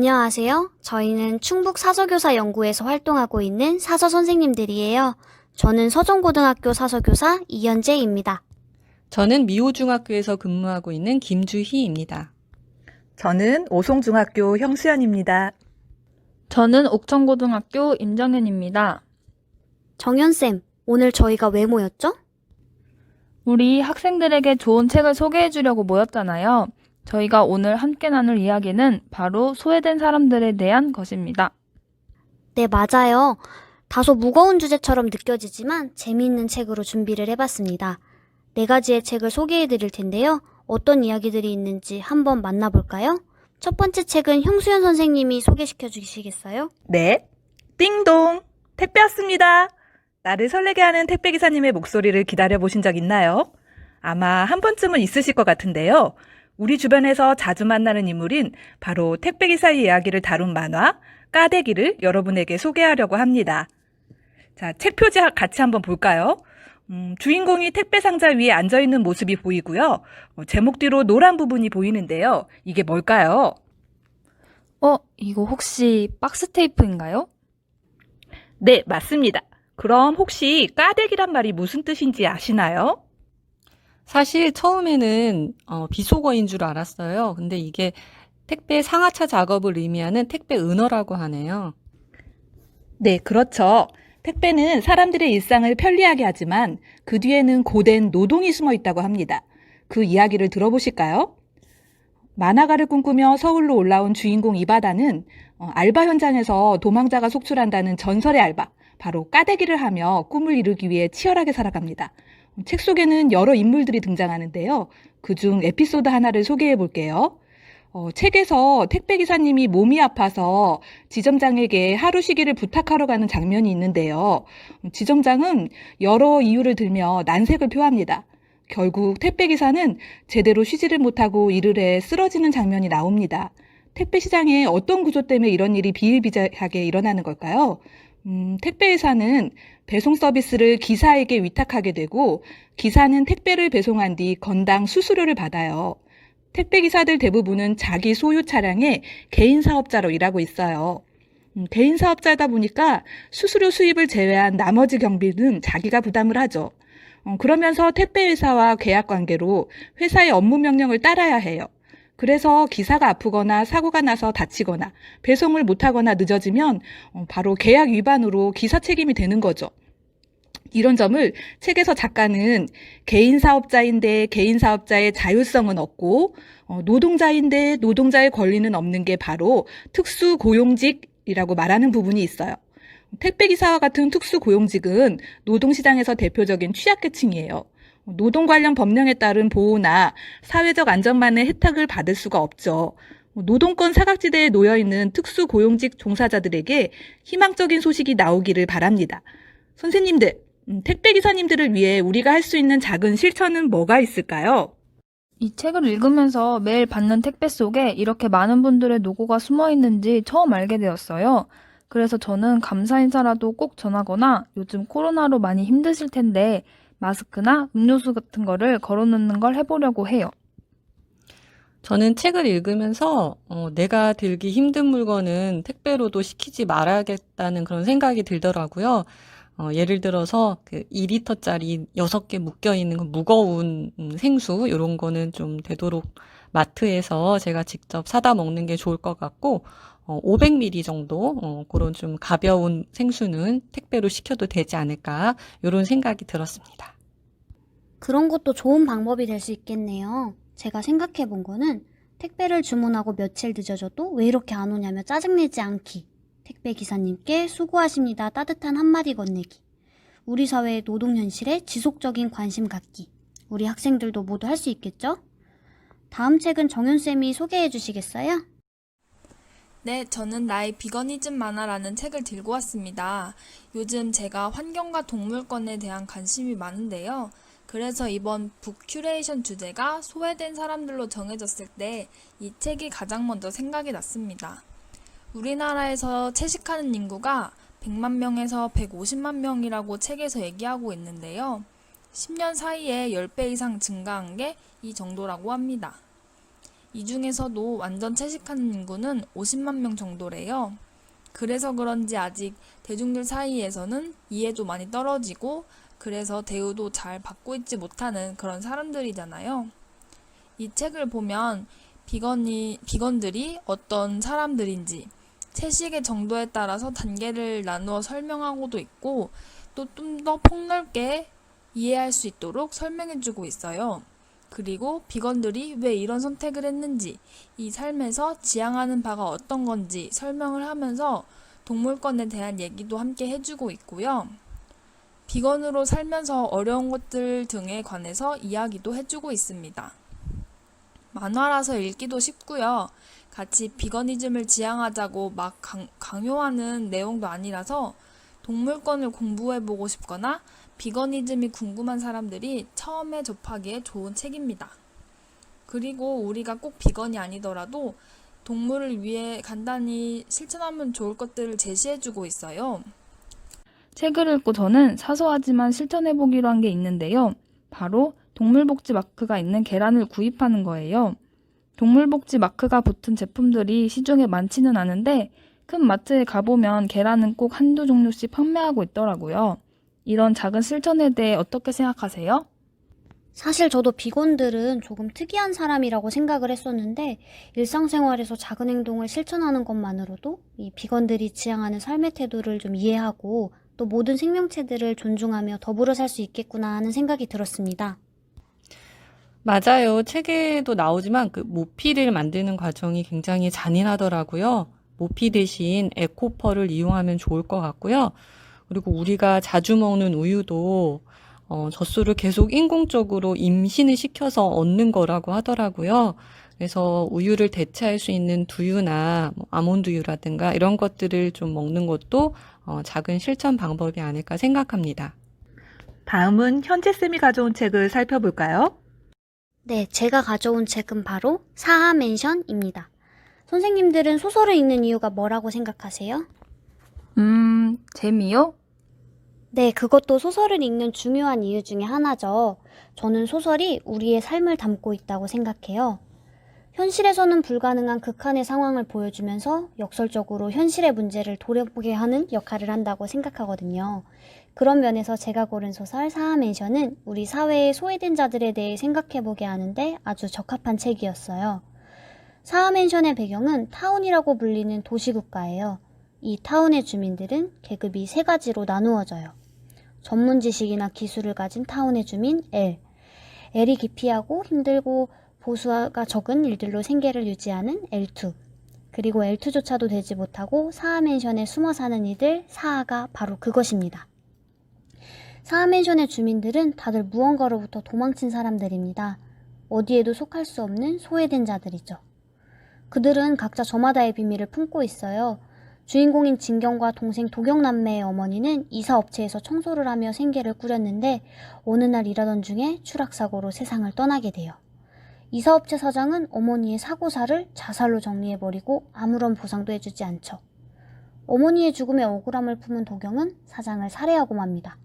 안녕하세요. 저희는 충북 사서교사 연구에서 활동하고 있는 사서 선생님들이에요. 저는 서정고등학교 사서교사 이현재입니다. 저는 미호중학교에서 근무하고 있는 김주희입니다. 저는 오송중학교 형수연입니다. 저는 옥천고등학교 임정현입니다. 정현쌤, 오늘 저희가 왜 모였죠? 우리 학생들에게 좋은 책을 소개해 주려고 모였잖아요. 저희가 오늘 함께 나눌 이야기는 바로 소외된 사람들에 대한 것입니다. 네, 맞아요. 다소 무거운 주제처럼 느껴지지만 재미있는 책으로 준비를 해봤습니다. 네 가지의 책을 소개해 드릴 텐데요. 어떤 이야기들이 있는지 한번 만나볼까요? 첫 번째 책은 형수연 선생님이 소개시켜 주시겠어요? 네. 띵동! 택배 왔습니다. 나를 설레게 하는 택배 기사님의 목소리를 기다려 보신 적 있나요? 아마 한 번쯤은 있으실 것 같은데요. 우리 주변에서 자주 만나는 인물인 바로 택배 기사의 이야기를 다룬 만화 까대기를 여러분에게 소개하려고 합니다. 자, 책 표지 같이 한번 볼까요? 음, 주인공이 택배 상자 위에 앉아 있는 모습이 보이고요. 어, 제목 뒤로 노란 부분이 보이는데요. 이게 뭘까요? 어, 이거 혹시 박스 테이프인가요? 네, 맞습니다. 그럼 혹시 까대기란 말이 무슨 뜻인지 아시나요? 사실 처음에는 어, 비속어인 줄 알았어요. 근데 이게 택배 상하차 작업을 의미하는 택배 은어라고 하네요. 네, 그렇죠. 택배는 사람들의 일상을 편리하게 하지만 그 뒤에는 고된 노동이 숨어 있다고 합니다. 그 이야기를 들어보실까요? 만화가를 꿈꾸며 서울로 올라온 주인공 이바다는 어, 알바 현장에서 도망자가 속출한다는 전설의 알바, 바로 까대기를 하며 꿈을 이루기 위해 치열하게 살아갑니다. 책 속에는 여러 인물들이 등장하는데요. 그중 에피소드 하나를 소개해 볼게요. 어, 책에서 택배 기사님이 몸이 아파서 지점장에게 하루 쉬기를 부탁하러 가는 장면이 있는데요. 지점장은 여러 이유를 들며 난색을 표합니다. 결국 택배 기사는 제대로 쉬지를 못하고 일을 해 쓰러지는 장면이 나옵니다. 택배 시장에 어떤 구조 때문에 이런 일이 비일비재하게 일어나는 걸까요? 음, 택배 회사는 배송 서비스를 기사에게 위탁하게 되고 기사는 택배를 배송한 뒤 건당 수수료를 받아요. 택배 기사들 대부분은 자기 소유 차량의 개인 사업자로 일하고 있어요. 음, 개인 사업자다 보니까 수수료 수입을 제외한 나머지 경비는 자기가 부담을 하죠. 어, 그러면서 택배 회사와 계약 관계로 회사의 업무 명령을 따라야 해요. 그래서 기사가 아프거나 사고가 나서 다치거나 배송을 못하거나 늦어지면 어, 바로 계약 위반으로 기사 책임이 되는 거죠. 이런 점을 책에서 작가는 개인 사업자인데 개인 사업자의 자율성은 없고 어, 노동자인데 노동자의 권리는 없는 게 바로 특수 고용직이라고 말하는 부분이 있어요. 택배 기사와 같은 특수 고용직은 노동시장에서 대표적인 취약계층이에요. 노동 관련 법령에 따른 보호나 사회적 안전만의 혜택을 받을 수가 없죠. 노동권 사각지대에 놓여 있는 특수 고용직 종사자들에게 희망적인 소식이 나오기를 바랍니다. 선생님들, 음, 택배 기사님들을 위해 우리가 할 수 있는 작은 실천은 뭐가 있을까요? 이 책을 읽으면서 매일 받는 택배 속에 이렇게 많은 분들의 노고가 숨어 있는지 처음 알게 되었어요. 그래서 저는 감사 인사라도 꼭 전하거나 요즘 코로나로 많이 힘드실 텐데 마스크나 음료수 같은 거를 걸어놓는 걸 해보려고 해요. 저는 책을 읽으면서 어, 내가 들기 힘든 물건은 택배로도 시키지 말아야겠다는 그런 생각이 들더라고요. 어, 예를 들어서 그 2리터짜리 6개 묶여 있는 그 무거운 음, 생수 이런 거는 좀 되도록 마트에서 제가 직접 사다 먹는 게 좋을 것 같고 어, 500ml 정도 어, 그런 좀 가벼운 생수는 택배로 시켜도 되지 않을까 이런 생각이 들었습니다. 그런 것도 좋은 방법이 될 수 있겠네요. 제가 생각해 본 거는 택배를 주문하고 며칠 늦어져도 왜 이렇게 안 오냐며 짜증내지 않기. 택배 기사님께 수고하십니다. 따뜻한 한마디 건네기. 우리 사회의 노동 현실에 지속적인 관심 갖기. 우리 학생들도 모두 할 수 있겠죠? 다음 책은 정윤쌤이 소개해 주시겠어요? 네, 저는 나의 비거니즘 만화라는 책을 들고 왔습니다. 요즘 제가 환경과 동물권에 대한 관심이 많은데요. 그래서 이번 북 큐레이션 주제가 소외된 사람들로 정해졌을 때 이 책이 가장 먼저 생각이 났습니다. 우리나라에서 채식하는 인구가 100만 명에서 150만 명이라고 책에서 얘기하고 있는데요. 10년 사이에 10배 이상 증가한 게 이 정도라고 합니다. 이 중에서도 완전 채식하는 인구는 50만 명 정도래요. 그래서 그런지 아직 대중들 사이에서는 이해도 많이 떨어지고 그래서 대우도 잘 받고 있지 못하는 그런 사람들이잖아요. 이 책을 보면 비건이, 비건들이 어떤 사람들인지 채식의 정도에 따라서 단계를 나누어 설명하고도 있고 또 좀 더 폭넓게 이해할 수 있도록 설명해주고 있어요. 그리고 비건들이 왜 이런 선택을 했는지, 이 삶에서 지향하는 바가 어떤 건지 설명을 하면서 동물권에 대한 얘기도 함께 해주고 있고요. 비건으로 살면서 어려운 것들 등에 관해서 이야기도 해주고 있습니다. 만화라서 읽기도 쉽고요. 같이 비거니즘을 지향하자고 막 강, 강요하는 내용도 아니라서 동물권을 공부해보고 싶거나 비거니즘이 궁금한 사람들이 처음에 접하기에 좋은 책입니다. 그리고 우리가 꼭 비건이 아니더라도 동물을 위해 간단히 실천하면 좋을 것들을 제시해주고 있어요. 책을 읽고 저는 사소하지만 실천해보기로 한 게 있는데요. 바로 동물복지 마크가 있는 계란을 구입하는 거예요. 동물복지 마크가 붙은 제품들이 시중에 많지는 않은데 큰 마트에 가보면 계란은 꼭 한두 종류씩 판매하고 있더라고요. 이런 작은 실천에 대해 어떻게 생각하세요? 사실 저도 비건들은 조금 특이한 사람이라고 생각을 했었는데 일상생활에서 작은 행동을 실천하는 것만으로도 이 비건들이 지향하는 삶의 태도를 좀 이해하고 또 모든 생명체들을 존중하며 더불어 살 수 있겠구나 하는 생각이 들었습니다. 맞아요. 책에도 나오지만 그 모피를 만드는 과정이 굉장히 잔인하더라고요. 모피 대신 에코펄을 이용하면 좋을 것 같고요. 그리고 우리가 자주 먹는 우유도 어, 젖소를 계속 인공적으로 임신을 시켜서 얻는 거라고 하더라고요. 그래서 우유를 대체할 수 있는 두유나 뭐 아몬드유라든가 이런 것들을 좀 먹는 것도 어, 작은 실천 방법이 아닐까 생각합니다. 다음은 현재 쌤이 가져온 책을 살펴볼까요? 네, 제가 가져온 책은 바로 사하멘션입니다. 선생님들은 소설을 읽는 이유가 뭐라고 생각하세요? 음, 재미요? 네, 그것도 소설을 읽는 중요한 이유 중에 하나죠. 저는 소설이 우리의 삶을 담고 있다고 생각해요. 현실에서는 불가능한 극한의 상황을 보여주면서 역설적으로 현실의 문제를 돌아보게 하는 역할을 한다고 생각하거든요. 그런 면에서 제가 고른 소설 사하멘션은 우리 사회의 소외된 자들에 대해 생각해보게 하는데 아주 적합한 책이었어요. 사하멘션의 배경은 타운이라고 불리는 도시국가예요. 이 타운의 주민들은 계급이 세 가지로 나누어져요. 전문 지식이나 기술을 가진 타운의 주민 L. L이 기피하고 힘들고 보수가 적은 일들로 생계를 유지하는 L2. 그리고 L2조차도 되지 못하고 사하멘션에 숨어 사는 이들 사하가 바로 그것입니다. 사하멘션의 주민들은 다들 무언가로부터 도망친 사람들입니다. 어디에도 속할 수 없는 소외된 자들이죠. 그들은 각자 저마다의 비밀을 품고 있어요. 주인공인 진경과 동생 도경남매의 어머니는 이사 업체에서 청소를 하며 생계를 꾸렸는데 어느 날 일하던 중에 추락사고로 세상을 떠나게 돼요. 이사업체 사장은 어머니의 사고사를 자살로 정리해버리고 아무런 보상도 해주지 않죠. 어머니의 죽음에 억울함을 품은 도경은 사장을 살해하고 맙니다.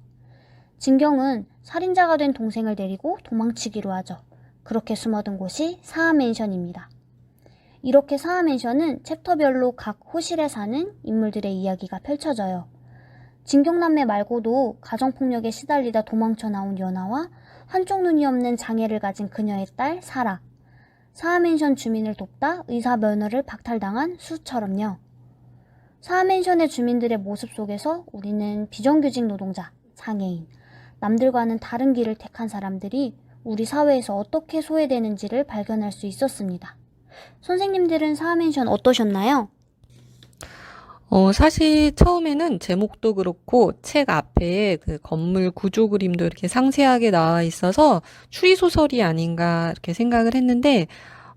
진경은 살인자가 된 동생을 데리고 도망치기로 하죠. 그렇게 숨어든 곳이 사하맨션입니다. 이렇게 사하맨션은 챕터별로 각 호실에 사는 인물들의 이야기가 펼쳐져요. 진경남매 말고도 가정폭력에 시달리다 도망쳐 나온 연하와 한쪽 눈이 없는 장애를 가진 그녀의 딸 사라, 사하맨션 주민을 돕다 의사 면허를 박탈당한 수처럼요. 사하맨션의 주민들의 모습 속에서 우리는 비정규직 노동자, 장애인, 남들과는 다른 길을 택한 사람들이 우리 사회에서 어떻게 소외되는지를 발견할 수 있었습니다. 선생님들은 사하멘션 어떠셨나요? 어, 사실 처음에는 제목도 그렇고 책 앞에 그 건물 구조 그림도 이렇게 상세하게 나와 있어서 추리 소설이 아닌가 이렇게 생각을 했는데,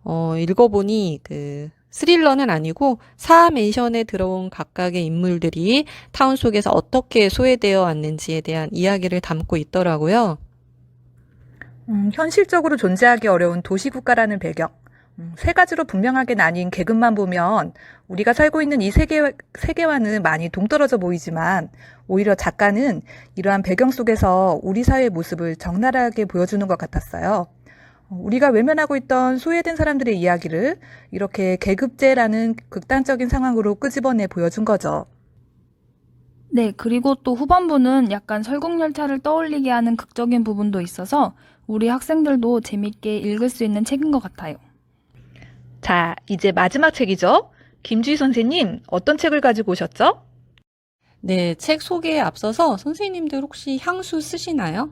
어, 읽어보니 그 스릴러는 아니고 사멘션에 들어온 각각의 인물들이 타운 속에서 어떻게 소외되어 왔는지에 대한 이야기를 담고 있더라고요. 음, 현실적으로 존재하기 어려운 도시국가라는 배경. 음, 세 가지로 분명하게 나뉜 계급만 보면 우리가 살고 있는 이 세계, 세계와는 많이 동떨어져 보이지만 오히려 작가는 이러한 배경 속에서 우리 사회의 모습을 적나라하게 보여주는 것 같았어요. 어, 우리가 외면하고 있던 소외된 사람들의 이야기를 이렇게 계급제라는 극단적인 상황으로 끄집어내 보여준 거죠. 네, 그리고 또 후반부는 약간 설국열차를 떠올리게 하는 극적인 부분도 있어서 우리 학생들도 재밌게 읽을 수 있는 책인 것 같아요. 자, 이제 마지막 책이죠. 김주희 선생님, 어떤 책을 가지고 오셨죠? 네, 책 소개에 앞서서 선생님들 혹시 향수 쓰시나요?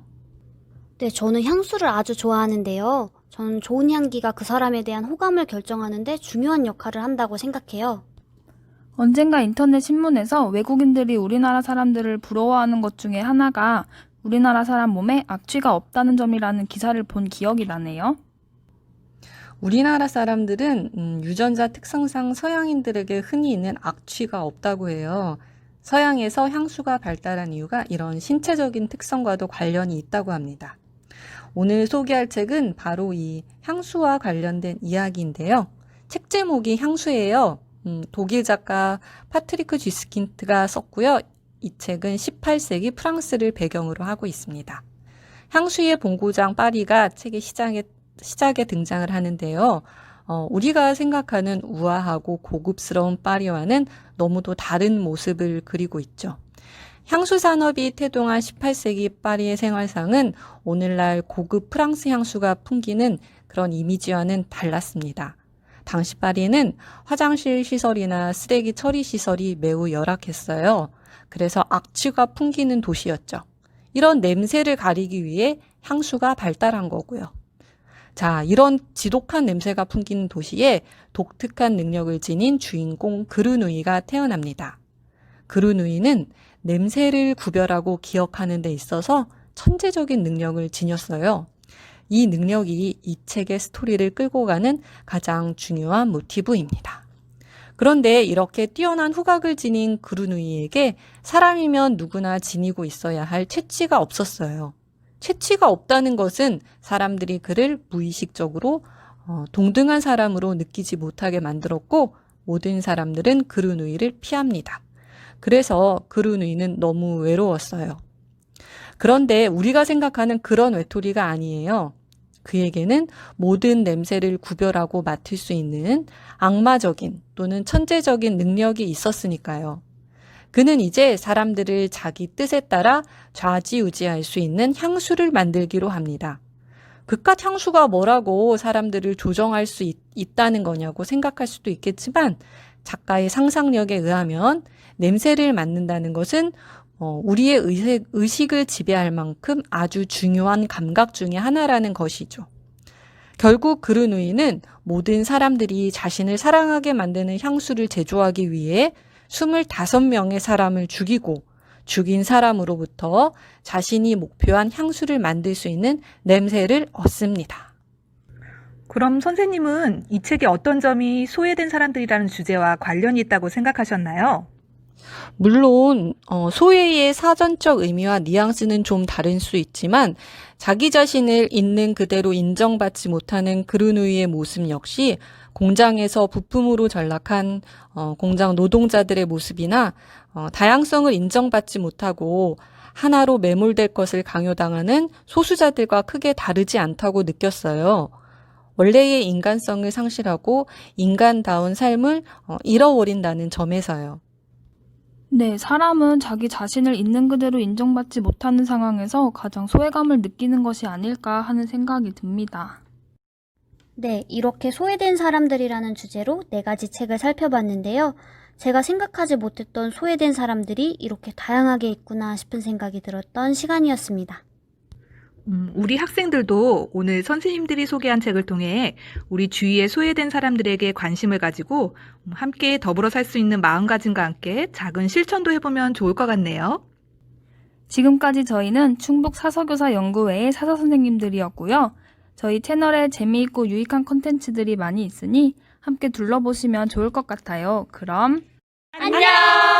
네, 저는 향수를 아주 좋아하는데요. 저는 좋은 향기가 그 사람에 대한 호감을 결정하는데 중요한 역할을 한다고 생각해요. 언젠가 인터넷 신문에서 외국인들이 우리나라 사람들을 부러워하는 것 중에 하나가 우리나라 사람 몸에 악취가 없다는 점이라는 기사를 본 기억이 나네요. 우리나라 사람들은 음, 유전자 특성상 서양인들에게 흔히 있는 악취가 없다고 해요. 서양에서 향수가 발달한 이유가 이런 신체적인 특성과도 관련이 있다고 합니다. 오늘 소개할 책은 바로 이 향수와 관련된 이야기인데요. 책 제목이 향수예요. 음, 독일 작가 파트리크 쥐스킨트가 썼고요. 이 책은 18세기 프랑스를 배경으로 하고 있습니다. 향수의 본고장 파리가 책의 시장에 시작에 등장을 하는데요. 어, 우리가 생각하는 우아하고 고급스러운 파리와는 너무도 다른 모습을 그리고 있죠. 향수 산업이 태동한 18세기 파리의 생활상은 오늘날 고급 프랑스 향수가 풍기는 그런 이미지와는 달랐습니다. 당시 파리는 화장실 시설이나 쓰레기 처리 시설이 매우 열악했어요. 그래서 악취가 풍기는 도시였죠. 이런 냄새를 가리기 위해 향수가 발달한 거고요. 자, 이런 지독한 냄새가 풍기는 도시에 독특한 능력을 지닌 주인공 그르누이가 태어납니다. 그르누이는 냄새를 구별하고 기억하는 데 있어서 천재적인 능력을 지녔어요. 이 능력이 이 책의 스토리를 끌고 가는 가장 중요한 모티브입니다. 그런데 이렇게 뛰어난 후각을 지닌 그르누이에게 사람이면 누구나 지니고 있어야 할 채취가 없었어요. 채취가 없다는 것은 사람들이 그를 무의식적으로 어, 동등한 사람으로 느끼지 못하게 만들었고 모든 사람들은 그르누이를 피합니다. 그래서 그르누이는 너무 외로웠어요. 그런데 우리가 생각하는 그런 외톨이가 아니에요. 그에게는 모든 냄새를 구별하고 맡을 수 있는 악마적인 또는 천재적인 능력이 있었으니까요. 그는 이제 사람들을 자기 뜻에 따라 좌지우지할 수 있는 향수를 만들기로 합니다. 그깟 향수가 뭐라고 사람들을 조정할 수 있, 있다는 거냐고 생각할 수도 있겠지만 작가의 상상력에 의하면 냄새를 맡는다는 것은 어, 우리의 의식, 의식을 지배할 만큼 아주 중요한 감각 중의 하나라는 것이죠. 결국 그르누이는 모든 사람들이 자신을 사랑하게 만드는 향수를 제조하기 위해 25명의 사람을 죽이고 죽인 사람으로부터 자신이 목표한 향수를 만들 수 있는 냄새를 얻습니다. 그럼 선생님은 이 책의 어떤 점이 소외된 사람들이라는 주제와 관련이 있다고 생각하셨나요? 물론 어, 소외의 사전적 의미와 뉘앙스는 좀 다를 수 있지만 자기 자신을 있는 그대로 인정받지 못하는 그르누이의 모습 역시 공장에서 부품으로 전락한 어, 공장 노동자들의 모습이나 어, 다양성을 인정받지 못하고 하나로 매몰될 것을 강요당하는 소수자들과 크게 다르지 않다고 느꼈어요. 원래의 인간성을 상실하고 인간다운 삶을 어, 잃어버린다는 점에서요. 네, 사람은 자기 자신을 있는 그대로 인정받지 못하는 상황에서 가장 소외감을 느끼는 것이 아닐까 하는 생각이 듭니다. 네, 이렇게 소외된 사람들이라는 주제로 네 가지 책을 살펴봤는데요. 제가 생각하지 못했던 소외된 사람들이 이렇게 다양하게 있구나 싶은 생각이 들었던 시간이었습니다. 음, 우리 학생들도 오늘 선생님들이 소개한 책을 통해 우리 주위의 소외된 사람들에게 관심을 가지고 음, 함께 더불어 살 수 있는 마음가짐과 함께 작은 실천도 해보면 좋을 것 같네요. 지금까지 저희는 충북 사서교사 연구회의 사서 선생님들이었고요. 저희 채널에 재미있고 유익한 컨텐츠들이 많이 있으니 함께 둘러보시면 좋을 것 같아요. 그럼 안녕!